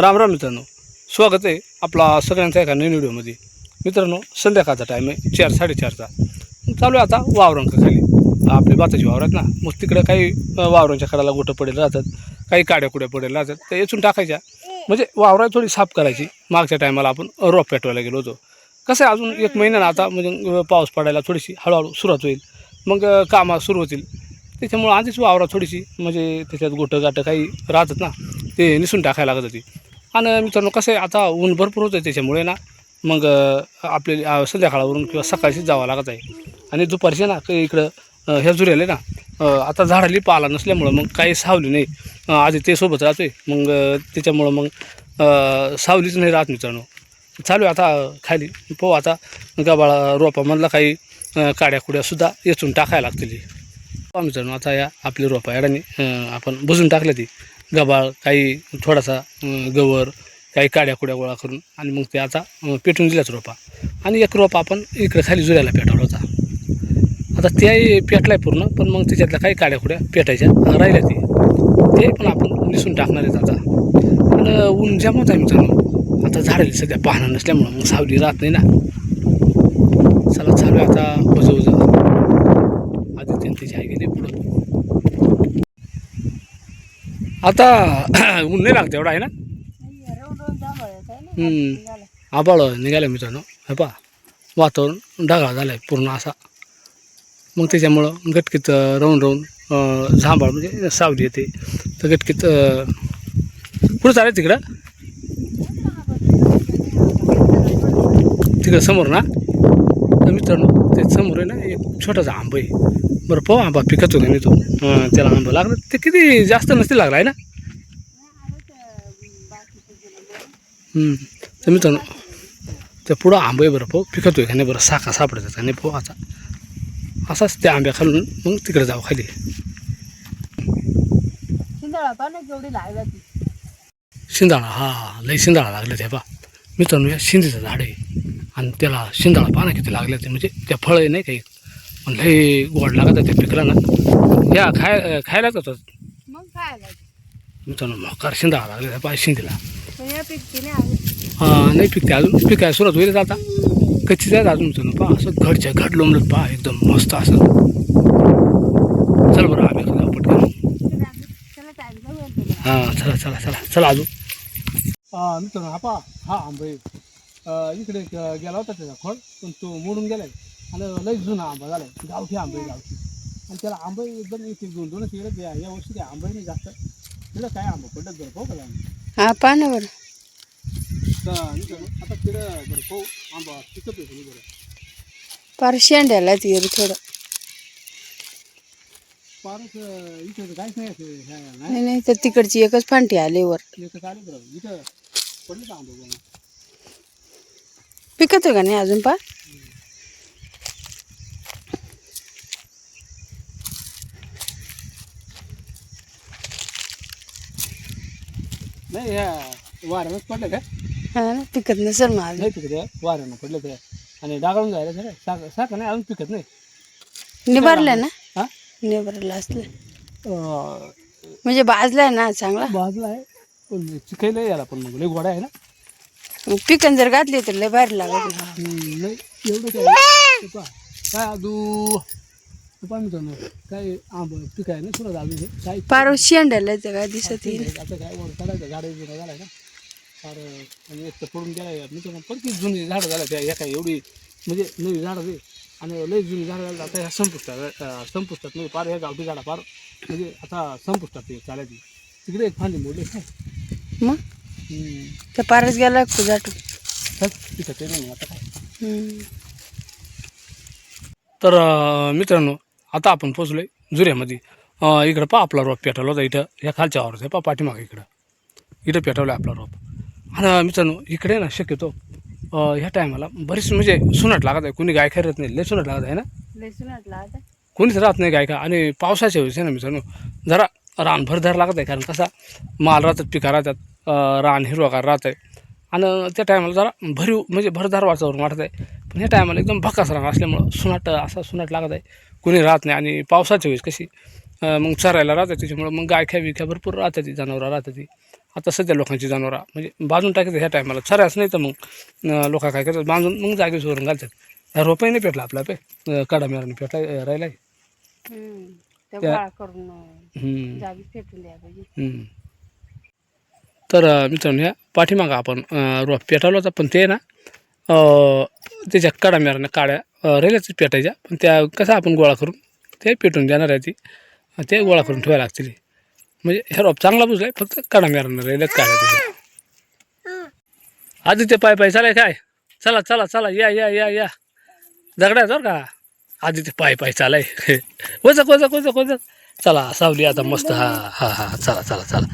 राम राम मित्रांनो स्वागत आहे आपला सगळ्यांचा एका नवीन व्हिडिओमध्ये. मित्रांनो संध्याकाळचा टाईम आहे चार साडेचारचा. चालू आहे आता वावरांक खाली. आपले भाताची वावर आहेत ना मग तिकडं काही वावरांच्या खडाला गोटं पडेल राहतात काही काड्या कुड्या पडेल राहतात त्या येचून टाकायच्या. म्हणजे वावरात थोडी साफ करायची. मागच्या टायमाला आपण रोप पेटवायला गेलो होतो. कसं आहे अजून एक महिन्यानं आता म्हणजे पाऊस पडायला थोडीशी हळूहळू सुरुवात होईल. मग कामं सुरू होतील. त्याच्यामुळं आधीच वावरात थोडीशी म्हणजे त्याच्यात गोठं गाठं काही राहतात ना ते निसून टाकायला लागत होती. आणि मित्रांनो कसं आहे आता ऊन भरपूर होतं त्याच्यामुळे ना मग अ, आपले संध्याकाळवरून किंवा सकाळशीच जावं लागत आहे. आणि दुपारचे ना काही इकडं ह्या जुऱ्याला ना आता झाडाली पाला नसल्यामुळं मग काही सावली नाही. आधी ते सोबत राहतोय. मग त्याच्यामुळं मग सावलीच नाही राहत मित्रांनो. चालू आहे आता खाली पाहू आता गबाळा रोपामधला काही काड्याकुड्यासुद्धा येचून टाकायला लागतील. मित्रांनो आता या आपली रोपा याडाने आपण बुजून टाकल्या ती. गबाळ काही थोडासा गवर काही काड्या कुड्या गोळा करून आणि मग ते आता पेटून दिल्याच रोपा. आणि एक रोपा आपण इकडे खाली जुऱ्याला पेटवला होता. आता त्याही पेटलाय पूर्ण पण मग त्याच्यातल्या काही काड्या कुड्या पेटायच्या राहिल्या ते. ते पण आपण निसून टाकणार आहेत आता. पण ऊन जमत आहे मित्रांनो. आता झाडाला सध्या पाहणं नसल्यामुळं मग सावली राहत नाही ना. चला चालू आहे आता. उजं आधी आदित्य त्याची आई गेली पुढं. आता ऊन नाही लागतं एवढा आहे ना? हम्म. आबाळ निघालं मित्रांनो. हे पा वातावरण ढगाळ झालं आहे पूर्ण असा. मग त्याच्यामुळं गटकीत राहून राहून झांबाळ म्हणजे सावली येते. तर गटकीत कुठं चालेल तिकडं? तिकडं समोर ना? तर मित्रांनो. ते समोर आहे ना एक छोटासा आंबा आहे. बरं पाहू आंबा पिकत होता मी तो. त्याला आंबा लागला. ते किती जास्त नसते लागला आहे ना? हम्म. तर मित्रांनो त्या पुढं आंबा आहे बरं पाहू. पिकत होय का नाही बरं? साखा सापडतात आणि पाहू आता. असाच त्या आंब्या खालून मग तिकडे जाऊ खाली. शिंदळा ती. हा लई शिंदाळा लागले ते पा मित्रांनो या शिंदीचं झाड आहे. आणि त्याला शिंदाळा पाना किती लागले ते म्हणजे त्या फळ आहे नाही काही पण लई गोड लागत आहे त्या पिकला ना या खाय खायलाच होतं. मग खायला. मित्रांनो मोकार शिंदाळा लागले त्या पा शिंदीला पण या पिकते नाही आली हा नाही पिकते अजून. पिकाय सुरुवात होईल आता. कच्ची जायचं अजून मित्रांनो. पहा असं घरच्या घड लोंबलं पहा एकदम मस्त असं. चल बरं आम्ही जाऊ पटकन. हां चला चला चला चला अजून. मित्रांनो हा पहा हा आंबा इकडे गेला होता त्याचा फळ पण तो मोडून गेलाय. आणि लई जुना आंबा झालाय. गावठी आंबा गावठी. आणि त्याला आंबा एकदम एक एक दोन दोनच येत या वर्षी ते आंबा नाही जास्त. तिला काय आंबा पडलं बरं पाहू का हा पा ना बरं. तर मित्रांनो आता तिकडं बरं पाहू. आंबा पिकत का नाही बरं. पार शेंड्याला ती थोडं. इथं तर काहीच नाही नाही. तर तिकडची एकच फांटी आली वर. इथं आलं बरं. इथं पडलं का आंबा बरं पिकत का नाही अजून पा नाही ह्या वाऱ्यानंच पडलं हा ना पिकत नसेल मग अजून. नाही पिकत वाऱ्यानं पडलं ते आणि डागाळून जायला साखर साखर नाही अजून पिकत नाही. निभारलं ना? हा? निभारलं असलं. अं, म्हणजे भाजलाय ना चांगला? बाजूला आहे पण चिकायला याला पण मग. लई गोडा आहे ना? पिकन जर घातली तर लय भारी लागत ना. नाही एवढं काय ते पहा. काय अजू पा मित्रांनो काय आंब पिकाय ना हे काय पार शेंड्याला तर काय दिसत येईल आता काय वर बिडं ना फार आणि एक तर पडून मित्रांनो जुनी झाडं त्या काय एवढी म्हणजे नवी झाडं आणि लई जुनी झाडं झाली आता ह्या संपुष्टात अं, संपुष्टात म्हणजे पार ह्या गावठी झाडा पार म्हणजे आता संपुष्टात ते चालायची तिकडे एक फांदी मोडली काय मग तर पारच गेला जाटू. तर मित्रांनो आता आपण पोचलोय जुऱ्यामध्ये इकडं पहा आपला रोप पेटवला होता इथं. ह्या खालच्या वावरात आहे पहा पाठीमागे इकडं. इथं पेटवला आपला रोप. आणि मित्रांनो इकडे ना शक्यतो ह्या टायमाला बरीच म्हणजे सुनट लागत आहे. कोणी गाय खरत नाही. लय सुनट लागत आहे ना? कोणीच राहत नाही गायका आणि पावसाच्या वेळेस आहे ना मित्रांनो जरा रान भरधार लागत आहे कारण कसा माल राहतात पिका राहतात रान हिरवागार राहत आहे आणि त्या टायमाला जरा भरीव म्हणजे भरधार वातावरण वाटत आहे पण ह्या टायमाला एकदम भकास रान असल्यामुळं सुनाट असा सुनाट लागत आहे. कोणी राहत नाही आणि पावसाच्या वेळेस कशी मग चरायला राहतात त्याच्यामुळं मग गायख्या विख्या भरपूर राहतात ती जनावरं राहतात ती. आता सध्या लोकांची जनावरं म्हणजे बांधून टाकायचं ह्या टायमाला. चरायच नाही तर मग लोक काय करतात बांधून मग जागेच वरून घालतात. रोपही नाही पेटला आपला पे कडा मेराने पेटला राहिला आहे ते त्या- गोळा करून अं, जागी फेकून द्या पाहिजे. तर अं, मित्रांनो ह्या पाठीमागं आपण अं, रोप पेटवलं होतं पण ते ना अं, त्याच्या काडा मेराने काड्या अं, राहिल्याच पेटायच्या पण त्या कसं आपण गोळा करून ते पेटून देणार आहे ती. अन् ते गोळा करून ठेवायला लागतील. म्हणजे हे रोप चांगला बुजलाय फक्त काडा मेराने राहिल्यात काड्या त्याच्या आधी ते पाय पाय चालाय काय? चला चला चला या या या या. दगडा बरं का? आधी ते पाय पाय चालाय. वजक वजक वजक वजक. चला सावली आता मस्त. हा हा हा. चला चला चला.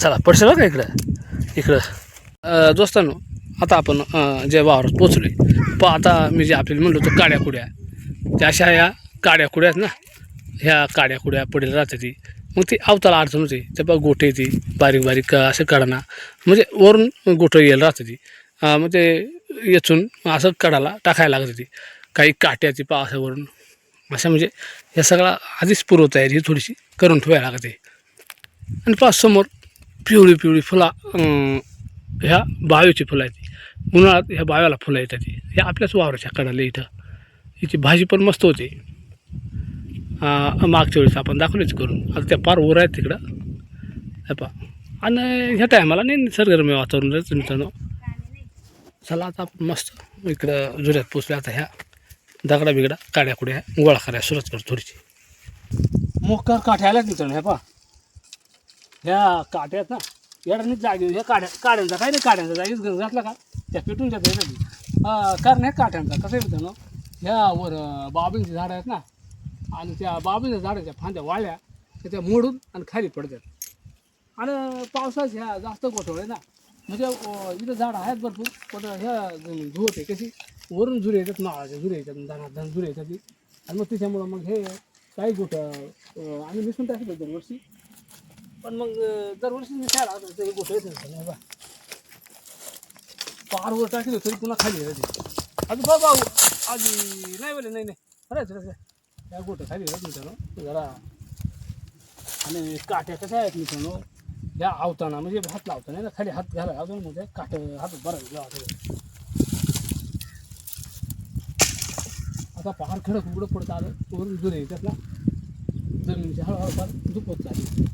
चला पडशे बघा इकडं? इकडं. दोस्तांनो आता आपण जे वावरात पोचलो आहे प आता मी जे आपल्याला म्हणलो होतो काड्या कुड्या. त्या अशा ह्या काड्या कुड्या आहेत ना? ह्या काड्या कुड्या पडेल राहते ती. मग ती अवताला अडचण होते. ते बघ गोटे ती बारीक बारीक असं काढणं म्हणजे वरून गोठं येईल राहते ती. मग ते येचून असं काढायला टाकायला लागत होती काही काट्याची पावसावरून असं म्हणजे या सगळा आधीच पूर्वतयारी ही थोडीशी करून ठेवायला लागते. आणि पाच समोर पिवळी पिवळी फुला ह्या बावेची फुलं आहेत. उन्हाळ्यात ह्या बाव्याला फुलं येतात. ती हे आपल्याच वावराच्या कडाला इथं. हिची भाजी पण मस्त होते. मागच्या वेळेस आपण दाखवलीच करून. आता त्या पार वर आहेत तिकडं. हे पा आणि ह्या टायमाला नाही निसर्गरम्य वातावरण राहायचं मित्रांनो. चला आता आपण मस्त इकडं जुऱ्यात पोचल्या आता ह्या दगडा बिगडा काड्या कुड्या गोळा करायला सुरुवात करतो थोडीशी. मोकार काठ्या तिथं हे पा ह्या काट्यात ना येडाने जागी ह्या काड्या काड्यांचा काय नाही काड्यांचा जागीच घेऊन घातला का? त्या पेटून जात हा कारण ह्या काठ्यांचा कसं आहे मित्रांनो? ह्या वर बाबींची झाडं आहेत ना आणि त्या बाबींच्या झाडाच्या फांद्या वाळल्या तर त्या मोडून आणि खाली पडतात आणि पावसाच ह्या जास्त गोठवळे ना म्हणजे इथं झाडं आहेत भरपूर पण ह्या धुवत धुवते कशी? वरून झुरे येतात नाळाच्या झुरे येतात धना झुरे येतात. आणि मग त्याच्यामुळं मग हे काही गोठं आणि आम्ही मिसळून टाकलं दरवर्षी. पण मग दरवर्षी मी काय लागतं हे गोठं येत नाही बा पारवर टाकलं तरी पुन्हा खाली येते अजून बाबा आधी नाही बोले नाही नाही. खरंच खरंच त्या गोठं खाली येत मित्रांनो. जरा. आणि काट्या कशा आहेत मित्रांनो? या आवताना म्हणजे हात लावताना ना खाली हात घाला अजून म्हणजे काट हात बरं लावतो आता पहाड खडक उघडं पडत. आलं वरून जुने येतात ना जमिनीची हळूहळू फार दुपत चालली.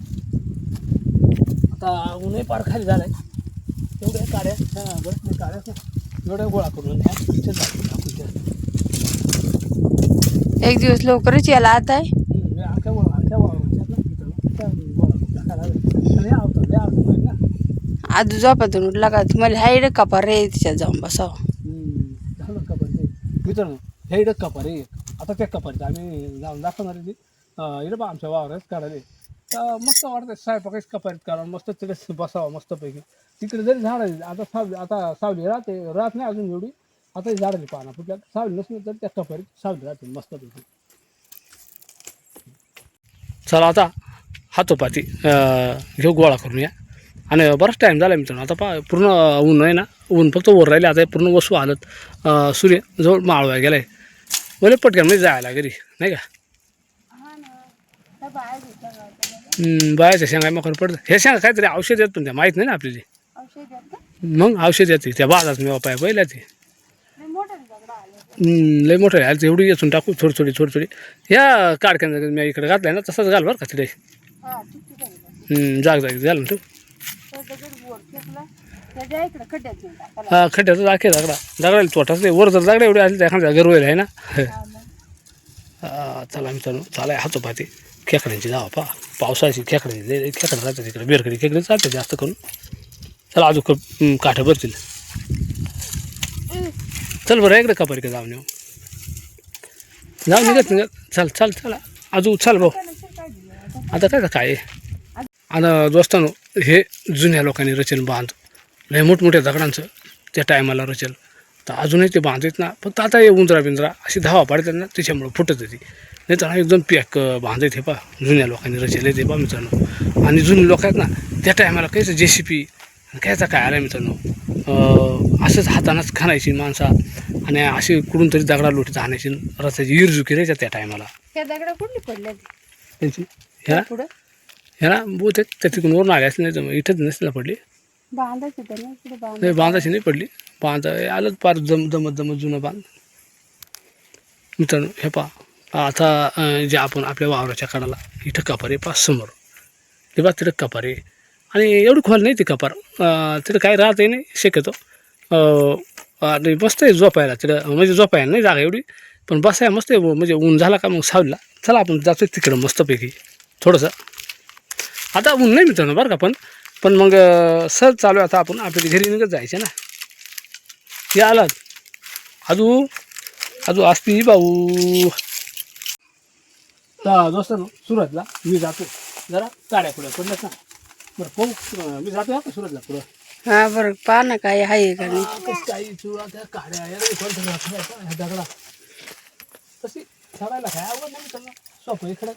आता ऊनही पार खाली झालाय. एवढ्या काड्या हा बरं नाही ना एवढ्या गोळा करून ह्या त्या. एक दिवस लवकरच यायला आता आहे. आख्या गोळा गोळा आवतात आवतात ना? आजू झोपातून उठला का? तुम्हाला हाय रे कपार रे तिच्यात जाऊन बसावं. झालं मित्रांनो हे इकडं कपारी आहे. आता त्या कपारीत आम्ही जाऊन दाखवणार आहे ती. इकडं बा आमच्या वावरात काढायला. तर मस्त वाटतं स्वयंपाकाच कपारीत काढावं मस्त तिकडे बसावं मस्तपैकी. तिकडे जरी झाड आता सावली आता सावली राहते राहत नाही अजून एवढी. आता झाडाची पाना फुटल्यात. सावली नसली तर त्या कपारीत सावली राहते मस्तपैकी. चला आता हातोपाती घेऊ गोळा करून या. आणि बराच टाईम झाला मित्रांनो. आता पा पूर्ण ऊन आहे ना. ऊन फक्त वर राहिले. आता हे पूर्ण वस्तू आलत सूर्य जवळ माळवा गेला आहे बोले पटकन म्हणजे जायला घरी नाही का? बायाच्या शेंगा मकर पडतं. हे शेंगा काहीतरी औषध येत पण त्या माहीत नाही ना आपल्याला. मग औषध येते त्या बाजात मी वापाय पहिल्या ते. लय मोठं आहे. एवढी येचून टाकू थोडी थोडी थोडी थोडी या काडक्यानं मी इकडे घातलाय ना तसंच घाल बरं का तिथे जाग जाग घाल ना तू हा खड्ड्याचं दाखे दगडा दगडाला तोटाच. नाही वर जर दगडा एवढे आले तर घर होईल आहे ना? हा, चला मित्रांनो चालाय हातोपाती खेकड्यांची जावा पा पावसाची खेकड्याची खेकडं राहतात तिकडे बेरकडी खेकडे चालते जास्त करून. चला अजून काठं भरतील. चल बरं इकडे कपारी का जाऊन येऊ. जाऊ निघत निघत चल चल चला. अजून चल भाऊ. आता काय काय? आणि दोस्तानो हे जुन्या लोकांनी रचेल बांध. लय मोठमोठ्या दगडांचं त्या टायमाला रचेल. तर अजूनही ते बांधत ना फक्त आता हे उंदरा बिंद्रा अशी धावा पाडतात ना त्याच्यामुळं फुटत ती नाही तर एकदम पॅक बांधत हे पा जुन्या लोकांनी रचेल ते पा मित्रांनो. आणि जुने लोक आहेत ना त्या टायमाला कायचं जे सी पी कायचा काय आला मित्रांनो. असंच हातानंच खाणायची माणसा आणि अशी कुठून तरी दगडा लोटीत आणायची रस्त्याची इरजुकी राहायच्या त्या टायमाला. त्या दगडा कुठली पडल्या त्यांची? ह्या? पुढं? ह्याला बहुतेक त्या तिकडून वरून आले असले नाही तर इथंच नसला पडली. बांधायची तर नाही बांध नाही बांधाची नाही पडली. बांधा आलं पार जम जमत जमत जुनं बांध. मित्रांनो हे पहा. आता अं, जे आपण आपल्या वावराच्या कडाला इथं कपार आहे पा समोर. ते बा तिथं कपार आहे. आणि एवढी खोल नाही ती कपार. अं, तिथं काय राहतही नाही शक्यतो. अं, आणि मस्त आहे झोपायला तिथं. म्हणजे झोपायला नाही जागा एवढी पण बसायला मस्त आहे. म्हणजे ऊन झाला का मग सावलीला? चला आपण जातो तिकडं मस्तपैकी. थोडंसं. आता ऊन नाही मित्रांनो बरं का पण पण मग सहज चालू आहे आता आपण आपल्या घरी निघत जायचं ना. हे आलात अजू अजू असती भाऊ. तर दोस्तांनो सुरतला मी जातो. जरा गाड्या पुढे पडल्यात ना. बरं पाहू. मी जातो का सुरतला पुढं. हा बरं पहा ना काय आहे का नाही. कसं काही चुरा त्या काड्या या दगडा. तशी चढायला काय आवड नाही त्यांना. सोपं इकडं.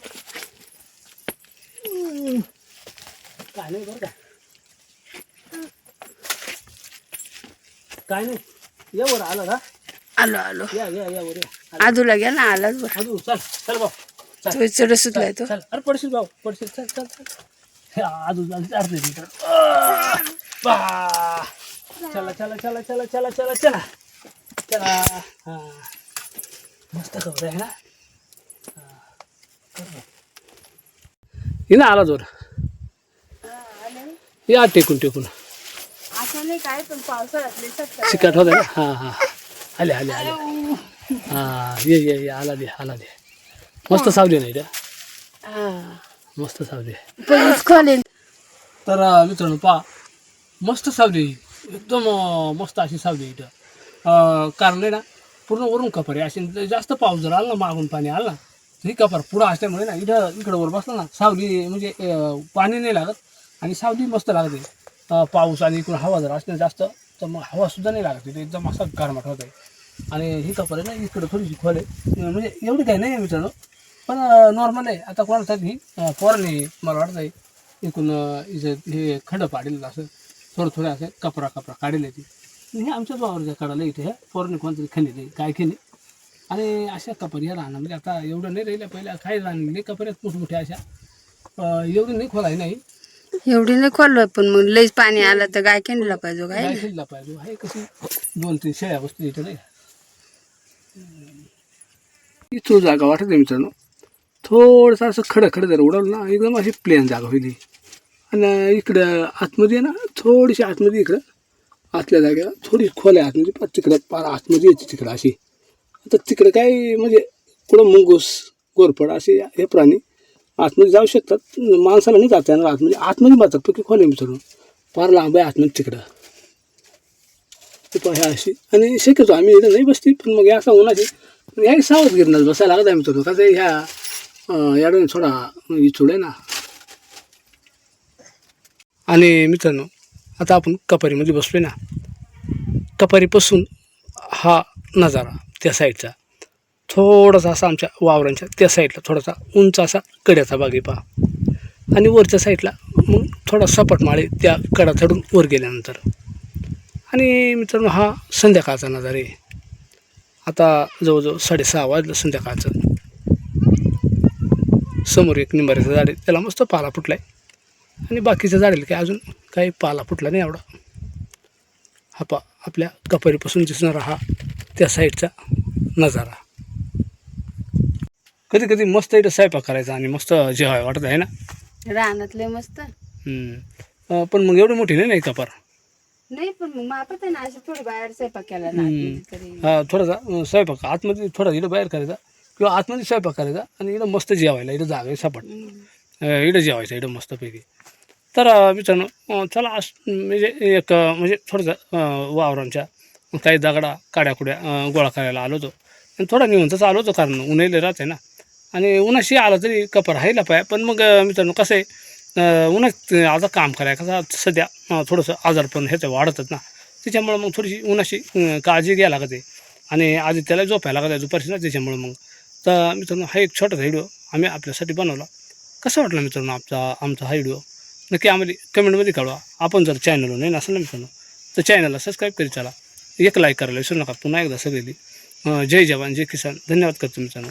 काय नाही बरं का. काय नाही. या वर आला का आलो आलो. या या या वर या. आजूला घ्या ना आलाच बरं. अजून चल चल भाऊ. चल. तो चढ सुटलाय तो. चल. अरे पडशील भाऊ पडशील. चल चल चल. अर्धे मिनिट बा! चला चला चला चला चला चला चला. चला. हा. मस्त खबर आहे ना? ये ना आला जोर. या टेकून टेकून. नाही काय पण पावसाळ्यातले चिकट होते ना? हां हां. आले आले आले. हां ये ये ये. आला दे आला दे. मस्त सावली नाही त्या? मस्त सावली आहे. खोले तर अं, मित्रांनो पहा. मस्त सावली एकदम अं, मस्त अशी सावली इथं. अं, कारण आहे ना पूर्ण वरून कपर आहे अशी जास्त पाऊस जर आला ना मागून पाणी आलं ना तर ही कपर पुढं असल्यामुळे ना इथं इकडं वर बसलं ना सावली म्हणजे अं, पाणी नाही लागत आणि सावली मस्त लागते. पाऊस आणि इकडून हवा जर असणार जास्त तर मग हवासुद्धा नाही लागत. तिथे एकदम असा गारमाट होत आहे आणि ही कपर आहे ना इकडं थोडीशी खोल आहे. म्हणजे एवढी काही नाही आहे मित्रांनो. पण नॉर्मल आहे. आता कोणासाठी ही अं, मला वाटत आहे एकूण अं, हे खडं पाडेल असं थोडं थोडं असं कपरा कपरा काढेल ती. हे आमच्याच वावरच्या काढायला इथे ह्या पोरांनी कोणतरी खणी नाही काय खणी आणि अशा कपर या म्हणजे आता एवढं नाही राहिलं. पहिल्या काही राहणे कपर आहेत मोठमोठ्या अशा एवढी नाही खोलाय नाही. एवढी नाही खोललोय पण मग लईच पाणी आलं तर गाय केंडला पाहिजे काय काय खेळला पाहिजे आहे कशी? दोन तीन शेळ्या इथं नाही. इथं जागा वाटत आहे मित्रांनो. थोडंसं असं खडं खडं जर उडवलं ना एकदम अशी प्लेन जागा होईल ही. आणि इकडं आतमध्ये आहे ना थोडीशी आतमध्ये इकडं आतल्या जागेला थोडी खोल आहे आतमध्ये पार तिकडं पार आतमध्ये येते तिकडं अशी. आता तिकडं काय म्हणजे कुठं मुंगूस गोरफड असे हे प्राणी आतमध्ये जाऊ शकतात. माणसाला नाही जाता येणार आतमध्ये. आतमध्ये जातात पक्की खोल आहे मित्रांनो? फार लांब आहे आतमध्ये तिकडं. ते अशी. आणि शक्यतो आम्ही इथं नाही बसती पण मग या असा उन्हाची ह्या सावध गिरणार बसायला लागत आहे मित्रांनो. कसं ते ह्या याडून थोडा इचूड आहे ना. आणि मित्रांनो आता आपण कपारीमध्ये बसलोय ना. कपारीपासून हा नजारा त्या साईडचा. थोडासा असा आमच्या वावरांच्या त्या साईडला थोडासा उंच असा कड्याचा बागी आहे पहा. आणि वरच्या साईडला मग थोडा सपाट माळे त्या कडा चढून वर गेल्यानंतर. आणि मित्रांनो हा संध्याकाळचा नजारा आहे. आता जवळजवळ साडेसहा वाजलं संध्याकाळचं. समोर एक निंबाऱ्याचं झाड आहे. त्याला मस्त पाला फुटला आहे आणि बाकीच्या झाडाला काय अजून काही पाला फुटला नाही एवढा. हा पा आपल्या कपारीपासून दिसणारा हा त्या साईडचा नजारा. कधी कधी मस्त इथं स्वयंपाक करायचा आणि मस्त जेवाय वाटत आहे ना? रानातले मस्त. हम्म. अं, पण मग एवढी मोठी नाही नाही कपार नाही पण मग मापत आहे ना अशी थोडी बाहेर स्वयंपाक केला ना आतमध्ये तरी. हा थोडासा अं, स्वयंपाक. आतमध्ये थोडा इथं बाहेर करायचा किंवा आतमध्ये स्वयंपाक करायचा आणि इथं मस्त जेवायला इथं जागा आहे सपाट. अं, इथं जेवायचं इथं मस्तपैकी तर अं, मित्रांनो अं, चला आज म्हणजे एक अं, म्हणजे थोडंसं अं, वावरांच्या काही दगडा काड्याकुड्या अं, गोळा करायला आलो होतो. आणि थोडा निवंतच आलो होतो कारण उन्हाळी राहते ना. आणि उन्हाशी आला तरी कपर आहे पाय पण मग मित्रांनो कसं आहे उन्हात आता काम करायला कसं सध्या थोडंसं आजारपण ह्याचं वाढतच ना. त्याच्यामुळं मग थोडीशी उन्हाशी काळजी घ्यायला लागते. आणि आधी त्याला झोपायला लागत दुपारशी ना त्याच्यामुळं मग. तर मित्रांनो हा एक छोटासा व्हिडिओ आम्ही आपल्यासाठी बनवला. कसं वाटलं मित्रांनो आमचा आमचा हा व्हिडिओ? नक्की आम्हाला कमेंटमध्ये कळवा. आपण जर चॅनलवर नाही नसेल ना मित्रांनो तर चॅनलला सबस्क्राईब करीत चला. एक लाईक करायला विसरू नका. पुन्हा एकदा सगळी जय जवान जय किसान. धन्यवाद करतो मित्रांनो.